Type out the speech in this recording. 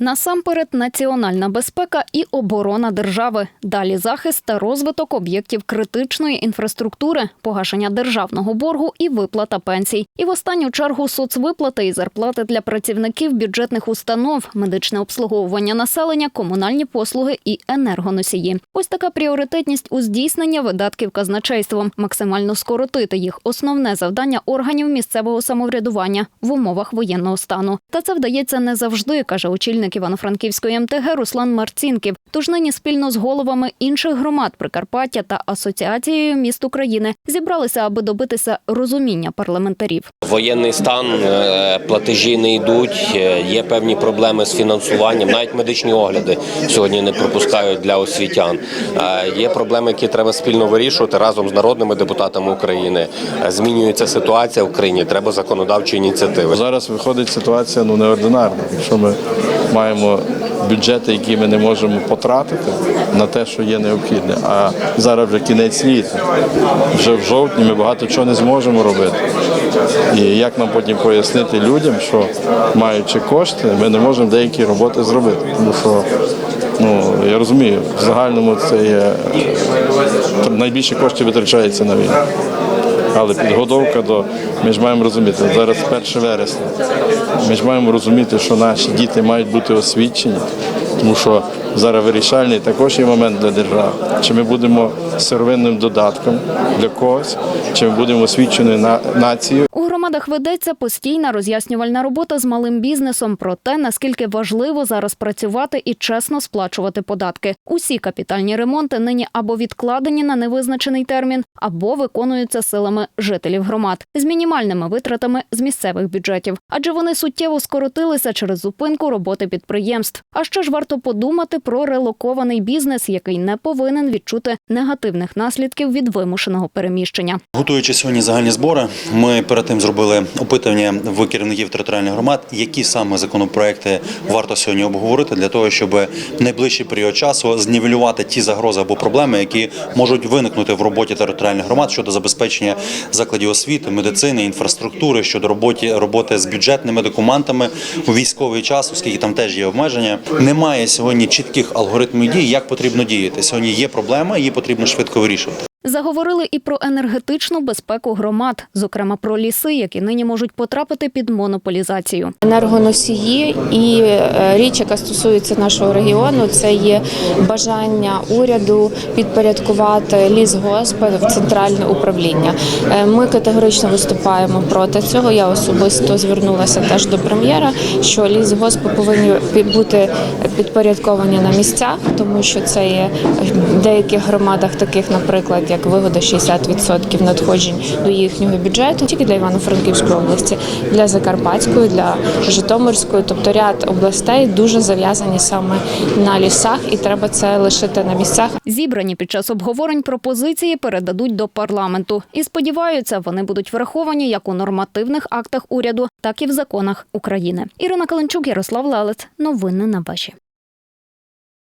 Насамперед, національна безпека і оборона держави. Далі захист та розвиток об'єктів критичної інфраструктури, погашення державного боргу і виплата пенсій. І в останню чергу соцвиплати і зарплати для працівників бюджетних установ, медичне обслуговування населення, комунальні послуги і енергоносії. Ось така пріоритетність у здійснення видатків казначейством, максимально скоротити їх основне завдання органів місцевого самоврядування в умовах воєнного стану. Та це вдається не завжди, каже очільник Івано-Франківської МТГ Руслан Марцінків. Тож нині спільно з головами інших громад Прикарпаття та Асоціацією міст України зібралися, аби добитися розуміння парламентарів. Воєнний стан, е, платежі не йдуть, е, є певні проблеми з фінансуванням. Навіть медичні огляди сьогодні не пропускають для освітян. Е, Є проблеми, які треба спільно вирішувати разом з народними депутатами України. Змінюється ситуація в країні. Треба законодавчі ініціативи. Зараз виходить ситуація ну неординарна. Якщо ми маємо бюджети, які ми не можемо потратити на те, що є необхідне. А зараз вже кінець літа. Вже в жовтні ми багато чого не зможемо робити. І як нам потім пояснити людям, що маючи кошти, ми не можемо деякі роботи зробити. Тому що ну я розумію, в загальному це є там найбільше коштів витрачається на війну. Але підготовка до ми ж маємо розуміти, зараз 1 вересня. Ми ж маємо розуміти, що наші діти мають бути освічені, тому що зараз вирішальний також є момент для держави. Чи ми будемо сировинним додатком для когось, чи ми будемо освіченою на нацією. Громадах ведеться постійна роз'яснювальна робота з малим бізнесом про те, наскільки важливо зараз працювати і чесно сплачувати податки. Усі капітальні ремонти нині або відкладені на невизначений термін, або виконуються силами жителів громад з мінімальними витратами з місцевих бюджетів, адже вони суттєво скоротилися через зупинку роботи підприємств. А ще ж варто подумати про релокований бізнес, який не повинен відчути негативних наслідків від вимушеного переміщення. Готуючи сьогодні загальні збори, ми перед тим зробили опитування в керівників територіальних громад, які саме законопроекти варто сьогодні обговорити для того, щоб в найближчий період часу знівелювати ті загрози або проблеми, які можуть виникнути в роботі територіальних громад щодо забезпечення закладів освіти, медицини, інфраструктури, щодо роботи роботи з бюджетними документами у військовий час, оскільки там теж є обмеження. Немає сьогодні чітких алгоритмів дій, як потрібно діяти. Сьогодні є проблема, її потрібно швидко вирішувати. Заговорили і про енергетичну безпеку громад, зокрема про ліси, які нині можуть потрапити під монополізацію. енергоносії і е, річ, яка стосується нашого регіону, це є бажання уряду підпорядкувати лісгоспи в центральне управління. Е, Ми категорично виступаємо проти цього. Я особисто звернулася теж до прем'єра, що лісгоспи повинні бути підпорядковані на місцях, тому що це є в деяких громадах, таких, наприклад, як вигода 60% надходжень до їхнього бюджету, тільки для Івано-Франківської області, для Закарпатської, для Житомирської, тобто ряд областей дуже зав'язані саме на лісах, і треба це лишити на місцях. Зібрані під час обговорень пропозиції передадуть до парламенту і сподіваються, вони будуть враховані як у нормативних актах уряду, так і в законах України. Ірина Каленчук, Ярослав Лелець. Новини на ваші.